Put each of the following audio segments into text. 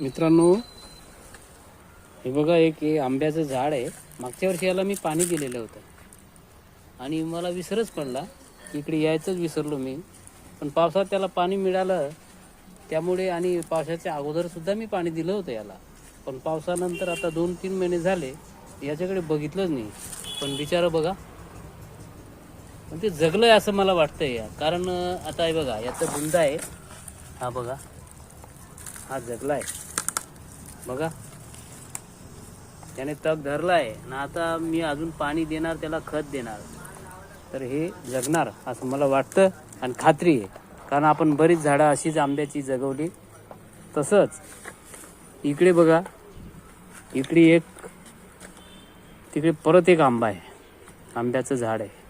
मित्रांनो हे बघा एक आंब्याचं झाड आहे. मागच्या वर्षी याला मी पाणी दिलेलं होतं. आणि मला विसरच पडला. इकडे यायचंच विसरलो मी. पण पावसात त्याला पाणी मिळालं. त्यामुळे आणि पावसाच्या अगोदरसुद्धा मी पाणी दिलं होतं याला. पण पावसानंतर आता दोन तीन महिने झाले. याच्याकडे बघितलंच नाही. पण बिचारा बघा. पण ते जगलं आहे असं मला वाटतंय या कारण आता हे बघा याचं बुंदा आहे. हा बघा. हा जगलाय. बघा. त्याने तग धरलाय ना आता मी अजून पाणी देणार त्याला खत देणार. तर हे जगणार असं मला वाटतं आणि खात्री आहे. कारण आपण बरीच झाडं अशीच आंब्याची जगवली. तसंच इकडे बघा. इकडे एक तिकडे परत एक आंबा आहे. आंब्याचं झाड आहे.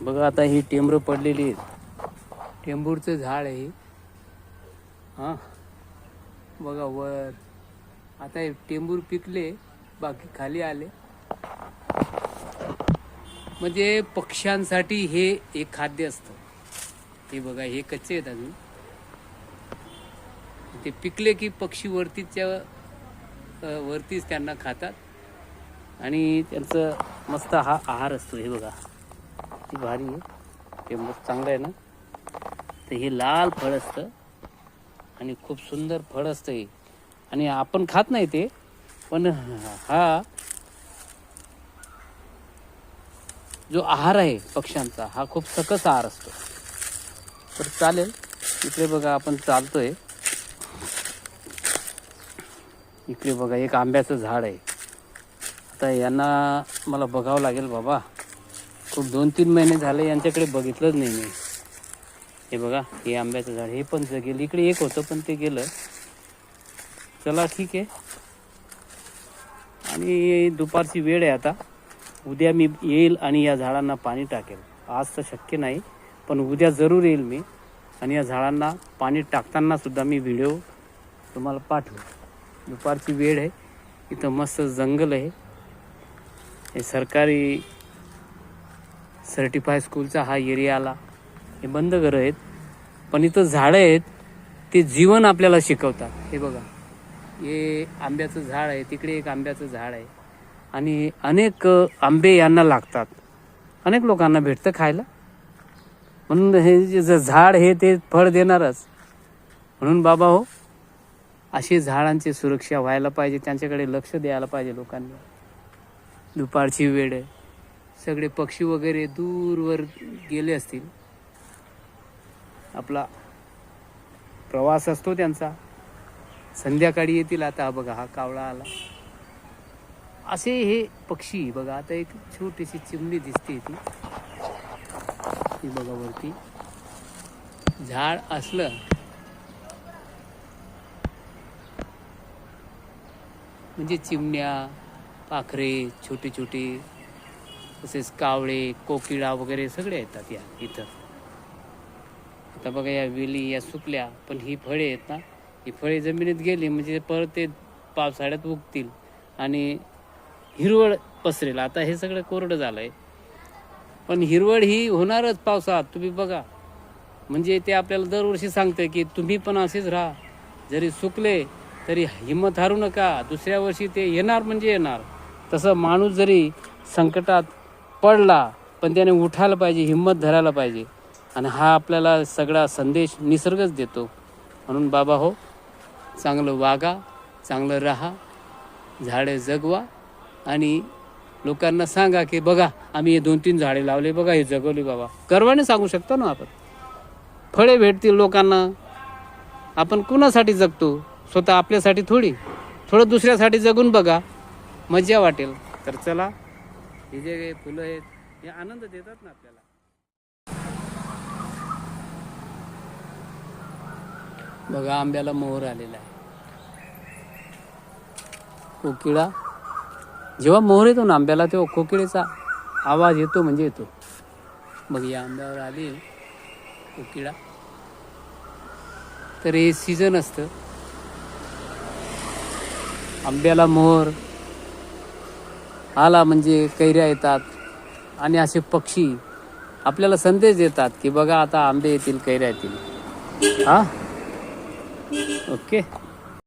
बघा आता ही टेंबरं पडलेली आहेत. टेंबूरचं झाड आहे. हां. बघा वर. आता हे टेंबूर पिकले बाकी खाली आले. म्हणजे पक्ष्यांसाठी हे एक खाद्य असतं. हे बघा हे कच्चे आहेत अजून. ते पिकले की पक्षी वरतीच्या वरतीच त्यांना खातात. आणि त्यांचं मस्त हा आहार असतो. हे बघा. ती भारी आहे. टेंबूर चांगलं आहे ना? तर हे लाल फळ असतं आणि खूप सुंदर फळ असतं हे. आणि आपण खात नाही ते पण हा जो आहार आहे पक्ष्यांचा हा खूप सकस आहार असतो. तर चालेल इकडे बघा आपण चालतोय. इकडे बघा एक आंब्याचं झाड आहे. आता यांना मला बघावं लागेल बाबा. खूप दोन तीन महिने झाले यांच्याकडे बघितलंच नाही मी. हे बघा हे आंब्याचं झाड हे पण गेलं इकडे एक होतं पण ते गेलं. चला ठीक आहे. आणि दुपारची वेळ आहे आता. उद्या मी येईल आणि या झाडांना पाणी टाकेल. आज तर शक्य नाही पण उद्या जरूर येईल मी. आणि या झाडांना पाणी टाकताना सुद्धा मी व्हिडिओ तुम्हाला पाठवेल. दुपारची वेळ आहे. इथं मस्त जंगल आहे. हे सरकारी सर्टिफाय स्कूलचा हा एरिया आला. हे बंद घरं आहेत. पण इथं झाडं आहेत ते जीवन आपल्याला शिकवतात. हे बघा. हे आंब्याचं झाड आहे तिकडे एक आंब्याचं झाड आहे. आणि अनेक आंबे यांना लागतात. अनेक लोकांना भेटतं खायला. म्हणून हे जे जे झाड हे ते फळ देणारच. म्हणून बाबा हो अशी झाडांची सुरक्षा व्हायला पाहिजे त्यांच्याकडे लक्ष द्यायला पाहिजे लोकांनी. दुपारची वेळ आहे. सगळे पक्षी वगैरे दूरवर गेले असतील आपला प्रवास असतो त्यांचा. संध्याकाळी येतील आता हा बघा हा कावळा आला. असे हे पक्षी बघा आता एक छोटीशी चिमणी दिसते ती. ती बघा वरती. झाड असलं. म्हणजे चिमण्या पाखरे छोटे छोटे तसेच कावळे कोकिळा वगैरे सगळे येतात या इथं. आता बघा या वेली या सुकल्या पण ही फळे आहेत ना ही फळे जमिनीत गेली म्हणजे परत ते पावसाळ्यात उगतील. आणि हिरवळ पसरेल. आता हे सगळं कोरडं झालंय. पण हिरवळ ही होणारच पावसात तुम्ही बघा. म्हणजे ते आपल्याला दरवर्षी सांगतं की तुम्ही पण असेच राहा. जरी सुकले तरी हिंमत हारू नका. दुसऱ्या वर्षी ते येणार म्हणजे येणार. तसं माणूस जरी संकटात पडला पण त्याने उठायला पाहिजे हिंमत धरायला पाहिजे. आणि हा आपल्याला सगळा संदेश निसर्गच देतो. म्हणून बाबा हो चांगलं वागा चांगलं राहा झाडे जगवा आणि लोकांना सांगा की बघा आम्ही हे दोन तीन झाडे लावले बघा हे जगवली बाबा. गर्वाने सांगू शकतो ना आपण. फळे भेटतील लोकांना. आपण कुणासाठी जगतो? स्वतः आपल्यासाठी थोडी. थोडं दुसऱ्यासाठी जगून बघा. मजा वाटेल. तर चला हे जे फुलं आहेत हे आनंद देतात ना आपल्याला. बघा आंब्याला मोहर आलेला आहे. कोकिळा. जेव्हा मोहर येतो ना आंब्याला तेव्हा कोकिळेचा आवाज येतो म्हणजे येतो. मग या आंब्यावर आली कोकिळा. तर हे सीझन असतं. आंब्याला मोहर आला म्हणजे कैऱ्या येतात आणि असे पक्षी आपल्याला संदेश देतात की बघा आता आंबे येतील कैऱ्या येतील. हा? okay.